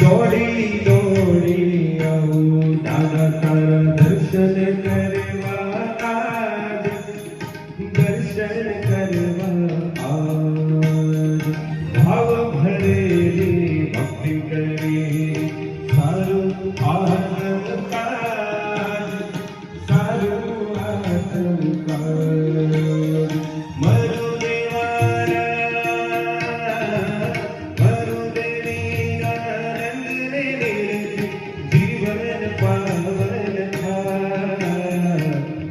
દોડી દોડી આવું દાદા તારા દર્શન કરવા દર્શન કરવા